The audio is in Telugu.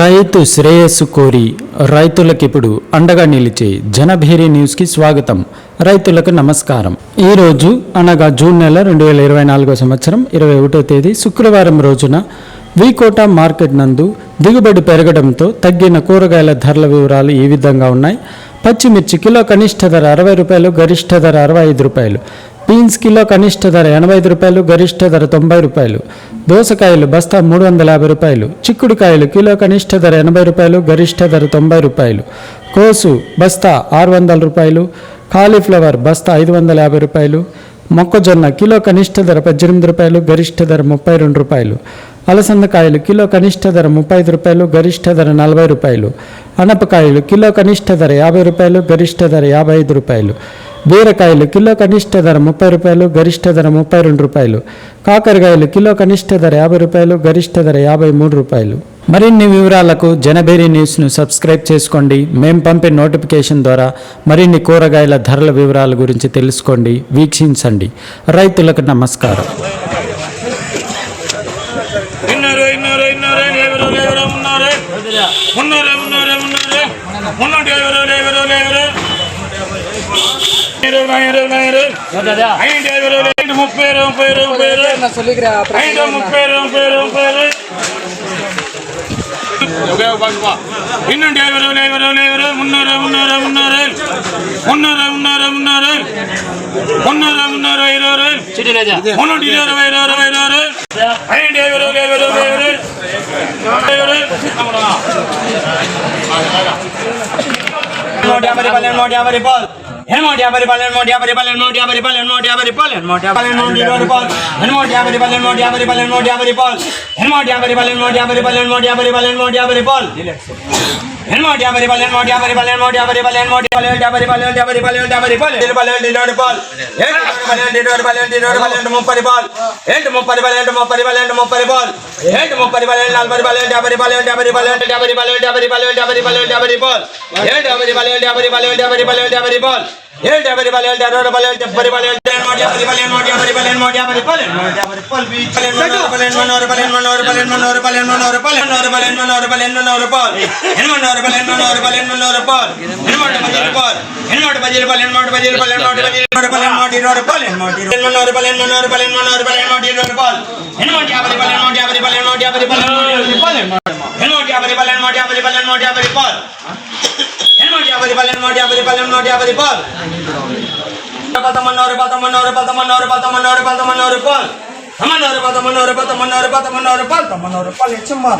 రైతు శ్రేయస్సు కోరి రైతులకు ఇప్పుడు అండగా నిలిచే జనభేరి న్యూస్కి స్వాగతం. రైతులకు నమస్కారం. ఈరోజు అనగా జూన్ నెల రెండు వేల ఇరవై నాలుగో సంవత్సరం ఇరవై ఒకటో తేదీ శుక్రవారం రోజున వీకోట మార్కెట్ నందు దిగుబడి పెరగడంతో తగ్గిన కూరగాయల ధరల వివరాలు ఈ విధంగా ఉన్నాయి. పచ్చిమిర్చి కిలో కనిష్ట ధర అరవై రూపాయలు గరిష్ట ధర అరవై ఐదు రూపాయలు. బీన్స్ కిలో కనిష్ట ధర ఎనభై ఐదు రూపాయలు గరిష్ట ధర తొంభై రూపాయలు. దోసకాయలు బస్తా మూడు వందల యాభై రూపాయలు. చిక్కుడుకాయలు కిలో కనిష్ట ధర ఎనభై రూపాయలు గరిష్ట ధర తొంభై రూపాయలు. కోసు బస్తా ఆరు వందల రూపాయలు. కాలీఫ్లవర్ బస్తా ఐదు వందల యాభై రూపాయలు. మొక్కజొన్న కిలో కనిష్ట ధర పద్దెనిమిది రూపాయలు గరిష్ట ధర ముప్పై రెండు రూపాయలు. అలసందకాయలు కిలో కనిష్ట ధర ముప్పై ఐదు రూపాయలు గరిష్ట ధర నలభై రూపాయలు. అనపకాయలు కిలో కనిష్ట ధర యాభై రూపాయలు గరిష్ట ధర యాభై ఐదు రూపాయలు. బీరకాయలు కిలో కనిష్ట ధర ముప్పై రూపాయలు గరిష్ట ధర ముప్పై రెండు రూపాయలు. కాకరకాయలు కిలో కనిష్ట ధర యాభై రూపాయలు గరిష్ట ధర యాభై మూడు రూపాయలు. మరిన్ని వివరాలకు జనబేరి న్యూస్ను సబ్స్క్రైబ్ చేసుకోండి. మేము పంపే నోటిఫికేషన్ ద్వారా మరిన్ని కూరగాయల ధరల వివరాల గురించి తెలుసుకోండి. వీక్షించండి. రైతులకు నమస్కారం. ఉన్నారే. ఉన్నారే ఉన్నారే ఉన్నారే. ఉన్నారే ఉన్నారే இன்னும் டிரைவர் டிரைவர் டிரைவர் முன்னூறு முன்னூறு முன்னூறு முன்னூறு முன்னூறு முன்னூறு முன்னூறு முன்னூறு இருபது முன்னூற்றி இருபது இருபது இருபது ஐந்து டிரைவர் டிரைவர் டிரைவர் டிரைவர் நூற்றி ஐம்பது நூற்றி ஐம்பது பால் હે મોઢિયા ભરી પાલન મોઢિયા ભરી પાલન મોઢિયા ભરી પાલન મોઢિયા ભરી પાલન મોઢિયા પાલન મોઢિયા ભરી પાલ હે મોઢિયા ભરી પાલન મોઢિયા ભરી પાલન મોઢિયા ભરી પાલ હે મોઢિયા ભરી પાલન મોઢિયા ભરી પાલન મોઢિયા ભરી પાલન મોઢિયા ભરી પાલ ఎనమోటి యాభై రూపాయలు ఎనమోటి యాభై రూపాయలు ఎనమోటి యాభై రూపాయలు ఎనమోటి యాభై రూపాయలు యాభై రూపాయలు యాభై రూపాయలు యాభై రూపాయలు ఇరవై రూపాయలు ఇరవై రూపాయలు ఇరవై రూపాయలు ఇరవై రూపాయలు ఇరవై రూపాయలు ఇరవై ముప్పై రూపాయలు ఏంటి? ముప్పై రూపాయలు ఏంటి ముప్పై రూపాయలు ఏంటి ముప్పై రూపాయలు ఏంటి ముప్పై రూపాయలు ఏంటి నలభై రూపాయలు ఏంటి యాభై రూపాయలు ఏంటి యాభై రూపాయలు ఏంటి యాభై రూపాయలు ఏంటి యాభై రూపాయలు ఏంటి యాభై రూపాయలు ఏంటి యాభై రూపాయలు ఏంటి యాభై రూపాయలు ఏంటి యాభై రూపాయలు ఏంటి యాభై రూపాయలు ఏంటి యాభై రూపాయలు ಏಳ್ ಡಬರಿ ಬಲ್ ಏಳ್ ಡಬರಿ ಬಲ್ ಏಳ್ ಡಬರಿ ಬಲ್ ಏಳ್ ಡಬರಿ ನೋಡಿ ಬರಿ ಬಲ್ ನೋಡಿ ಬರಿ ಬಲ್ ನೋಡಿ ಬರಿ ಬಲ್ ನೋಡಿ ಬರಿ ಬಲ್ ಬೀಚ್ ಬಲ್ ನೋಡಿ ಬಲ್ ನೋಡಿ ಬಲ್ ನೋಡಿ ಬಲ್ ನೋಡಿ ಬಲ್ ನೋಡಿ ಬಲ್ ನೋಡಿ ಬಲ್ ನೋಡಿ ಬಲ್ ನೋಡಿ ಬಲ್ ನೋಡಿ ಬಲ್ ನೋಡಿ ಬಲ್ ನೋಡಿ ಬಲ್ ನೋಡಿ ಬಲ್ ಬಲ್ ನೋಡಿ ಬಲ್ ನೋಡಿ ಬಲ್ ನೋಡಿ ಬಲ್ ನೋಡಿ ನೋಡಿ ಬಲ್ ನೋಡಿ ನೋಡಿ ಬಲ್ ನೋಡಿ ಬಲ್ ನೋಡಿ ಬಲ್ ನೋಡಿ ನೋಡಿ ಬಲ್ ನೋಡಿ ಬಲ್ ನೋಡಿ ಬಲ್ ನೋಡಿ ಬಲ್ ನೋಡಿ ಬಲ್ ನೋಡಿ ಬಲ್ ನೋಡಿ ಬಲ್ ನೋಡಿ ಬಲ್ ನೋಡಿ ಬಲ್ నూట యాభై పల్లె నూట యాభై పల్లె నూట యాభై పాల్ பத்தமன்னோரு பத்தமன்னோரு பத்தமன்னோரு பத்தமன்னோரு பத்தமன்னோரு பால் தமன்னோரு பத்தமன்னோரு பத்தமன்னோரு பத்தமன்னோரு பால் தமன்னோரு பால் எச்சம்மா